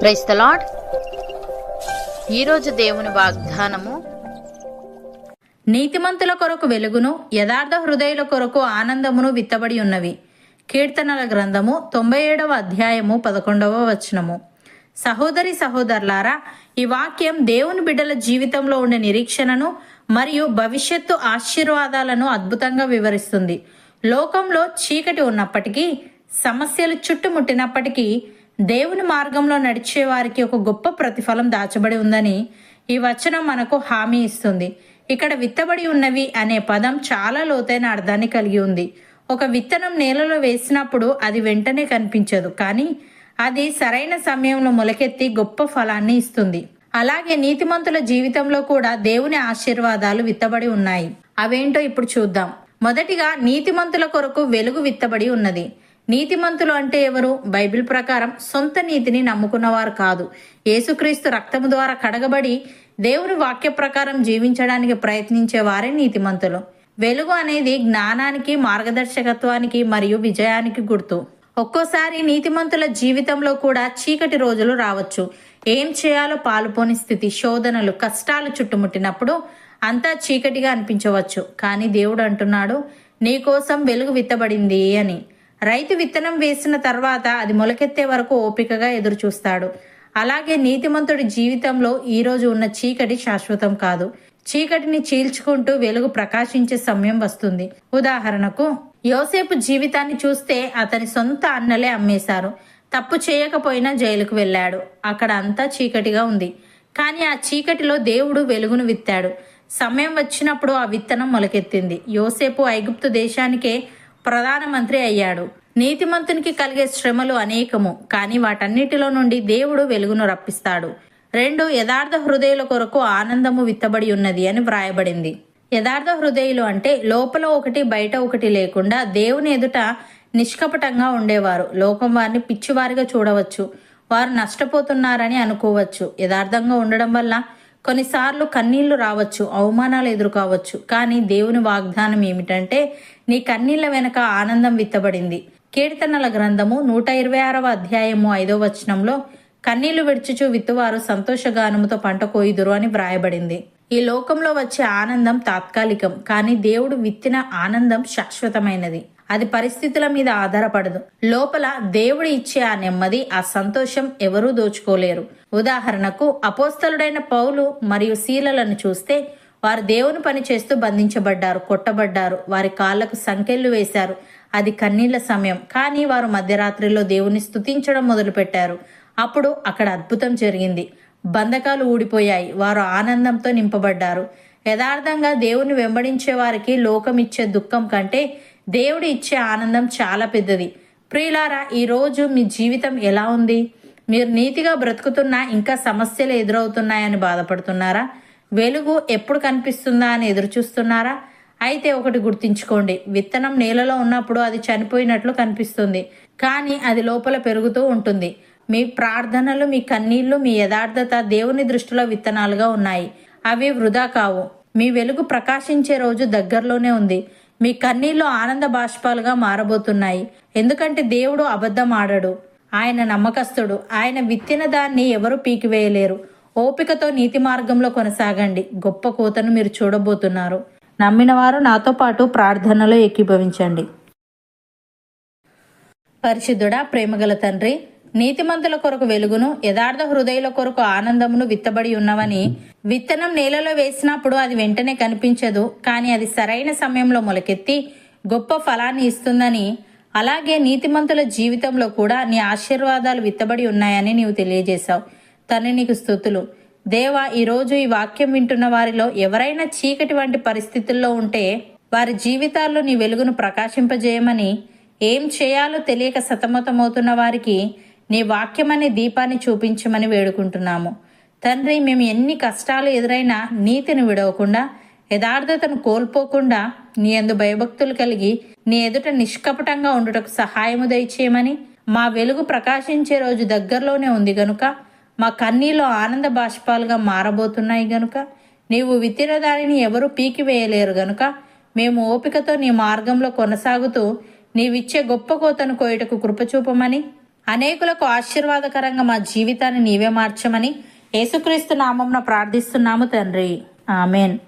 Price the lord ఈరోజు దేవుని వాగ్దానము. నీతిమంతుల కొరకు వెలుగును యథార్థ హృదయుల కొరకు ఆనందమును విత్తబడి ఉన్నవి. కీర్తనల గ్రంథము తొంభై ఏడవ అధ్యాయము పదకొండవ వచనము. సహోదరి సహోదరులారా ఈ వాక్యం దేవుని బిడ్డల జీవితంలో ఉండే నిరీక్షణను మరియు భవిష్యత్తు ఆశీర్వాదాలను అద్భుతంగా వివరిస్తుంది. లోకంలో చీకటి ఉన్నప్పటికీ సమస్యలు చుట్టుముట్టినప్పటికీ దేవుని మార్గంలో నడిచే వారికి ఒక గొప్ప ప్రతిఫలం దాచబడి ఉందని ఈ వచనం మనకు హామీ ఇస్తుంది. ఇక్కడ విత్తబడి ఉన్నవి అనే పదం చాలా లోతైన అర్థాన్ని కలిగి ఉంది. ఒక విత్తనం నేలలో వేసినప్పుడు అది వెంటనే కనిపించదు కానీ అది సరైన సమయంలో మొలకెత్తి గొప్ప ఫలాన్ని ఇస్తుంది. అలాగే నీతిమంతుల జీవితంలో కూడా దేవుని ఆశీర్వాదాలు విత్తబడి ఉన్నాయి. అవేంటో ఇప్పుడు చూద్దాం. మొదటిగా నీతిమంతుల కొరకు వెలుగు విత్తబడి ఉన్నది. నీతిమంతులు అంటే ఎవరు? బైబిల్ ప్రకారం సొంత నీతిని నమ్ముకున్నవారు కాదు. యేసుక్రీస్తు రక్తము ద్వారా కడగబడి దేవుని వాక్య ప్రకారం జీవించడానికి ప్రయత్నించే వారే నీతిమంతులు. వెలుగు అనేది జ్ఞానానికి మార్గదర్శకత్వానికి మరియు విజయానికి గుర్తు. ఒక్కోసారి నీతిమంతుల జీవితంలో కూడా చీకటి రోజులు రావచ్చు. ఏం చేయాలో పాలుపోని స్థితి శోధనలు కష్టాలు చుట్టుముట్టినప్పుడు అంతా చీకటిగా అనిపించవచ్చు. కానీ దేవుడు అంటున్నాడు నీకోసం వెలుగు విత్తబడింది అని. రైతు విత్తనం వేసిన తర్వాత అది మొలకెత్తే వరకు ఓపికగా ఎదురు చూస్తాడు అలాగే నీతిమంతుడి జీవితంలో ఈ రోజు ఉన్న చీకటి శాశ్వతం కాదు. చీకటిని చీల్చుకుంటూ వెలుగు ప్రకాశించే సమయం వస్తుంది. ఉదాహరణకు యోసేపు జీవితాన్ని చూస్తే అతని సొంత అన్నలే అమ్మేశారు. తప్పు చేయకపోయినా జైలుకు వెళ్ళాడు. అక్కడ అంతా చీకటిగా ఉంది. కానీ ఆ చీకటిలో దేవుడు వెలుగును విత్తాడు. సమయం వచ్చినప్పుడు ఆ విత్తనం మొలకెత్తింది. యోసేపు ఐగుప్తు దేశానికే ప్రధానమంత్రి అయ్యాడు. నీతిమంతునికి కలిగే శ్రమలు అనేకము కానీ వాటన్నిటిలో నుండి దేవుడు వెలుగును రప్పిస్తాడు. రెండు యథార్థ హృదయుల కొరకు ఆనందము విత్తబడి ఉన్నది అని వ్రాయబడింది. యథార్థ హృదయులు అంటే లోపల ఒకటి బయట ఒకటి లేకుండా దేవుని ఎదుట నిష్కపటంగా ఉండేవారు. లోకం వారిని పిచ్చివారిగా చూడవచ్చు. వారు నష్టపోతున్నారని అనుకోవచ్చు. యథార్థంగా ఉండడం వల్ల కొన్నిసార్లు కన్నీళ్ళు రావచ్చు అవమానాలు ఎదుర్కోవచ్చు. కానీ దేవుని వాగ్దానం ఏమిటంటే నీ కన్నీళ్ళ వెనక ఆనందం విత్తబడింది. కీర్తనల గ్రంథము నూట ఇరవై ఆరవ అధ్యాయము ఐదో వచనంలో కన్నీళ్ళు విడిచుచు విత్తువారు సంతోషగానముతో పంట కోయుదురు అని వ్రాయబడింది. ఈ లోకంలో వచ్చే ఆనందం తాత్కాలికం కానీ దేవుడు విత్తిన ఆనందం శాశ్వతమైనది. అది పరిస్థితుల మీద ఆధారపడదు. లోపల దేవుడు ఇచ్చే ఆ నెమ్మది ఆ సంతోషం ఎవరూ దోచుకోలేరు. ఉదాహరణకు అపోస్తలుడైన పౌలు మరియు శీలలను చూస్తే వారు దేవుని పని చేస్తూ బంధించబడ్డారు కొట్టబడ్డారు వారి కాళ్ళకు సంకెళ్ళు వేశారు. అది కన్నీళ్ళ సమయం. కానీ వారు మధ్యరాత్రిలో దేవుని స్థుతించడం మొదలుపెట్టారు. అప్పుడు అక్కడ అద్భుతం జరిగింది. బంధకాలు ఊడిపోయాయి. వారు ఆనందంతో నింపబడ్డారు. యథార్థంగా దేవుని వెంబడించే వారికి లోకం ఇచ్చే దుఃఖం కంటే దేవుడు ఇచ్చే ఆనందం చాలా పెద్దది. ప్రియులారా ఈరోజు మీ జీవితం ఎలా ఉంది? మీరు నీతిగా బ్రతుకుతున్నా ఇంకా సమస్యలు ఎదురవుతున్నాయని బాధపడుతున్నారా? వెలుగు ఎప్పుడు కనిపిస్తుందా అని ఎదురు చూస్తున్నారా అయితే ఒకటి గుర్తుంచుకోండి. విత్తనం నేలలో ఉన్నప్పుడు అది చనిపోయినట్లు కనిపిస్తుంది. కానీ అది లోపల పెరుగుతూ ఉంటుంది. మీ ప్రార్థనలు మీ కన్నీళ్ళు మీ యథార్థత దేవుని దృష్టిలో విత్తనాలుగా ఉన్నాయి. అవి వృధా కావు. మీ వెలుగు ప్రకాశించే రోజు దగ్గరలోనే ఉంది. మీ కన్నీళ్ళు ఆనంద బాష్పాలుగా మారబోతున్నాయి. ఎందుకంటే దేవుడు అబద్ధం ఆడడు ఆయన నమ్మకస్తుడు. ఆయన విత్తిన దాన్ని ఎవరు పీకివేయలేరు. ఓపికతో నీతి మార్గంలో కొనసాగండి. గొప్ప కోతను మీరు చూడబోతున్నారు. నమ్మిన వారు నాతో పాటు ప్రార్థనలో ఏకీభవించండి. పరిశుద్ధుడా ప్రేమగల తండ్రి నీతిమంతుల కొరకు వెలుగును యథార్థ హృదయుల కొరకు ఆనందమును విత్తబడి ఉన్నవని విత్తనం నేలలో వేసినప్పుడు అది వెంటనే కనిపించదు కానీ అది సరైన సమయంలో మొలకెత్తి గొప్ప ఫలాన్ని ఇస్తుందని అలాగే నీతిమంతుల జీవితంలో కూడా నీ ఆశీర్వాదాలు విత్తబడి ఉన్నాయని నీవు తెలియజేశావు. తండ్రి నీకు స్థుతులు. దేవా ఈరోజు ఈ వాక్యం వింటున్న వారిలో ఎవరైనా చీకటి వంటి పరిస్థితుల్లో ఉంటే వారి జీవితాల్లో నీ వెలుగును ప్రకాశింపజేయమని ఏం చేయాలో తెలియక సతమతమవుతున్న వారికి నీ వాక్యం అనే దీపాన్ని చూపించమని వేడుకుంటున్నాము. తండ్రి మేము ఎన్ని కష్టాలు ఎదురైనా నీతిని విడవకుండా యథార్థతను కోల్పోకుండా నీ అందు భయభక్తులు కలిగి నీ ఎదుట నిష్కపటంగా ఉండుటకు సహాయము దయచేయమని మా వెలుగు ప్రకాశించే రోజు దగ్గరలోనే ఉంది గనుక మా కన్నీలో ఆనంద బాష్పాలుగా మారబోతున్నాయి గనుక నీవు విత్తిన దానిని ఎవరూ పీకివేయలేరు గనుక మేము ఓపికతో నీ మార్గంలో కొనసాగుతూ నీవిచ్చే గొప్ప కోతను కోయుటకు కృపచూపమని అనేకులకు ఆశీర్వాదకరంగా మా జీవితాన్ని నీవే మార్చమని యేసుక్రీస్తు నామంన ప్రార్థిస్తున్నాము తండ్రి. ఆమెన్.